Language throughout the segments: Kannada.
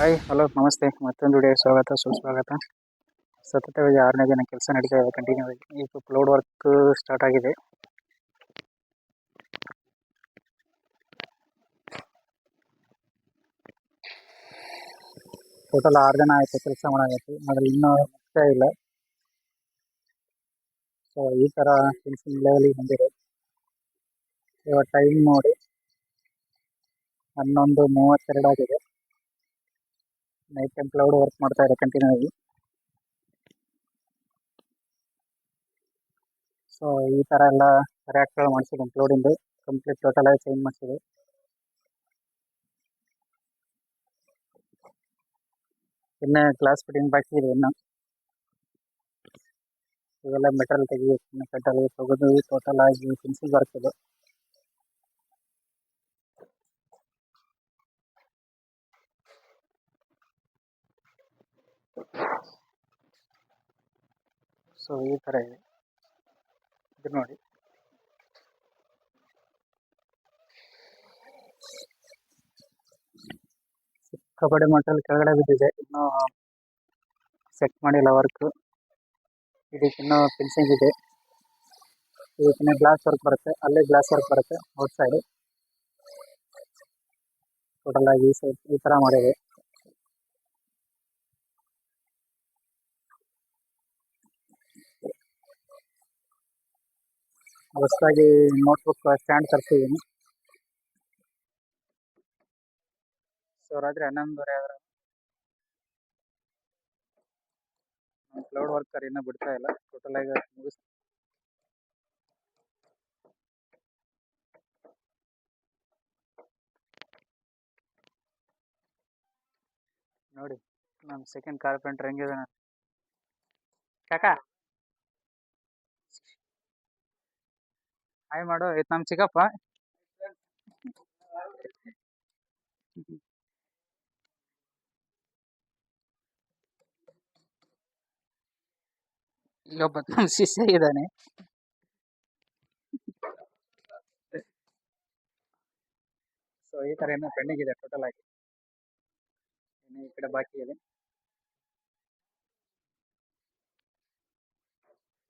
ಹಾಯ್ ಹಲೋ ನಮಸ್ತೆ. ಮತ್ತೊಂದು ವಿಡಿಯೋ ಸ್ವಾಗತ, ಸುಸ್ವಾಗತ. ಸತತವಾಗಿ ಆರನೇ ದಿನ ಕೆಲಸ ನಡೀತಾ ಇದೆ ಕಂಟಿನ್ಯೂ ಆಗಿ ಈಗ ಕ್ಲೌಡ್ ವರ್ಕ್ ಸ್ಟಾರ್ಟ್ ಆಗಿದೆ. ಟೋಟಲ್ ಆರು ಜನ ಆಯಿತು ಕೆಲಸ ಮಾಡಾಕೈತಿ ಆದರೆ ಇನ್ನೂ ಮುಖ್ಯ ಇಲ್ಲ. ಸೊ ಈ ಥರ ಫಿನಿಶಿಂಗ್ ಲೆವೆಲಿಗೆ ಬಂದಿದೆ. ಇವಾಗ ಟೈಮ್ ನೋಡಿ ಹನ್ನೊಂದು ಮೂವತ್ತೆರಡು ಆಗಿದೆ. ನೈಟ್ ಟೈಮ್ ಕ್ಲೌಡ್ ವರ್ಕ್ ಮಾಡ್ತಾ ಇದೆ ಕಂಟಿನ್ಯೂ ಆಗಿ ಸೊ ಈ ಥರ ಎಲ್ಲ ರ್ಯಾಕ್ಗಳು ಮಾಡಿಸಿದೆ ಕ್ಲೌಡಿಂದು ಕಂಪ್ಲೀಟ್ ಟೋಟಲ್ ಆಗಿ ಚೇಂಜ್ ಮಾಡಿಸಿದೆ. ಇನ್ನು ಗ್ಲಾಸ್ ಫಿಟ್ಟಿಂಗ್ ಬಾಕಿ ಇದೆ ಇನ್ನು. ಇವೆಲ್ಲ ಮೆಟಲ್ ತೆಗಿಬೇಕು ಕಟ್ಟಲು ತೆಗೆದು ಟೋಟಲ್ ಆಗಿ ಪೆನ್ಸಿಲ್ ಬರ್ತದೆ ಸೊ, ಈ ಥರ ಇದೆ. ಇದು ನೋಡಿ. ಕಬಡ್ಡಿ ಮಟ್ಟಲ್ಲಿ ಕೆಳಗಡೆ ಬಿದ್ದಿದೆ. ಇನ್ನೂ ಸೆಟ್ ಮಾಡಿಲ್ಲ ವರ್ಕ್ ಇದಕ್ಕೆ ಇನ್ನೂ ಫಿನಿಶಿಂಗ್ ಇದೆ. ಇದಕ್ಕೆ ಗ್ಲಾಸ್ ವರ್ಕ್ ಬರುತ್ತೆ. ಅಲ್ಲೇ ಗ್ಲಾಸ್ ವರ್ಕ್ ಬರುತ್ತೆ ಔಟ್ ಸೈಡ್ ಟೋಟಲ್ ಆಗಿ ಈ ಸೈಡ್ ಈ ಥರ ಮಾಡಿದೆ. ಹೊಸದಾಗಿ ನೋಟ್ಬುಕ್ ಸ್ಟ್ಯಾಂಡ್ ತರಿಸಿದ್ದೀನಿ ಸೊ ರಾತ್ರಿ ಹನ್ನೊಂದುವರೆ ಆದ್ರೆ ಕ್ಲೌಡ್ ವರ್ಕರ್ ಇನ್ನೂ ಬಿಡ್ತಾ ಇಲ್ಲ. ಟೋಟಲ್ ಆಗಿ ಮುಗಿಸ್ ನೋಡಿ ನಮ್ಮ ಸೆಕೆಂಡ್ ಕಾರ್ಪೆಂಟರ್ ಹೆಂಗಿದೆ ನಾನು ಕಾಕಾ? ಹಾಯ್ ಮಾಡು ಇದು ನಮ್ಮ ಚಿಕ್ಕಪ್ಪ ಇಲ್ಲೊಬ್ಬ ನಮ್ಮ ಶಿಷ್ಯ ಇದ್ದಾನೆ ಸೊ ಈ ತರ ಏನೋ ಪೆಂಡಿಂಗ್ ಇದೆ ಟೋಟಲ್ ಆಗಿ. ಈ ಕಡೆ ಬಾಕಿ ಇದೆ.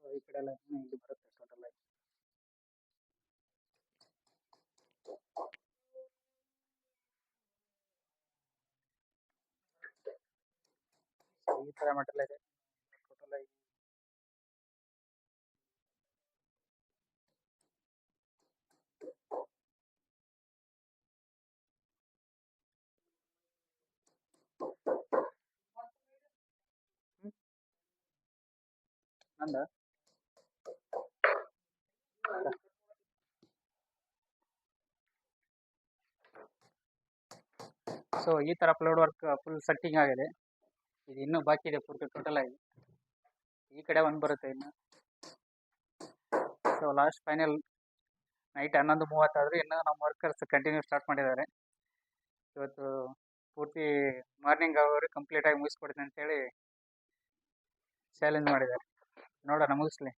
ಸೊ ಈ ಕಡೆ ಎಲ್ಲ ಇಲ್ಲಿ ಬರುತ್ತೆ ಟೋಟಲ್ ಆಗಿ. ಸೊ ಈ ಥರ ಮೆಟಲ್ ಇದೆ ಟೋಟಲ್ ಆಗಿ ನಂದ? ಸೊ ಈ ಥರ ಫ್ಲೋಡ್ ವರ್ಕ್ ಫುಲ್ ಸೆಟ್ಟಿಂಗ್ ಆಗಿದೆ. ಇದು ಇನ್ನೂ ಬಾಕಿ ಇದೆ ಪೂರ್ತಿ ಟೋಟಲ್ ಆಗಿ. ಈ ಕಡೆ ಒಂದು ಬರುತ್ತೆ ಇನ್ನು. ಸೊ ಲಾಸ್ಟ್ ಫೈನಲ್ ನೈಟ್ ಹನ್ನೊಂದು ಮೂವತ್ತಾದರೆ ಇನ್ನು ನಮ್ಮ ವರ್ಕರ್ಸ್ ಕಂಟಿನ್ಯೂ ಸ್ಟಾರ್ಟ್ ಮಾಡಿದ್ದಾರೆ. ಇವತ್ತು ಪೂರ್ತಿ ಮಾರ್ನಿಂಗ್ ಅವರು ಕಂಪ್ಲೀಟಾಗಿ ಮುಗಿಸ್ಕೊಡ್ತೀನಿ ಅಂತೇಳಿ ಚಾಲೆಂಜ್ ಮಾಡಿದ್ದಾರೆ. ನೋಡೋಣ, ಮುಗಿಸ್ಲಿ.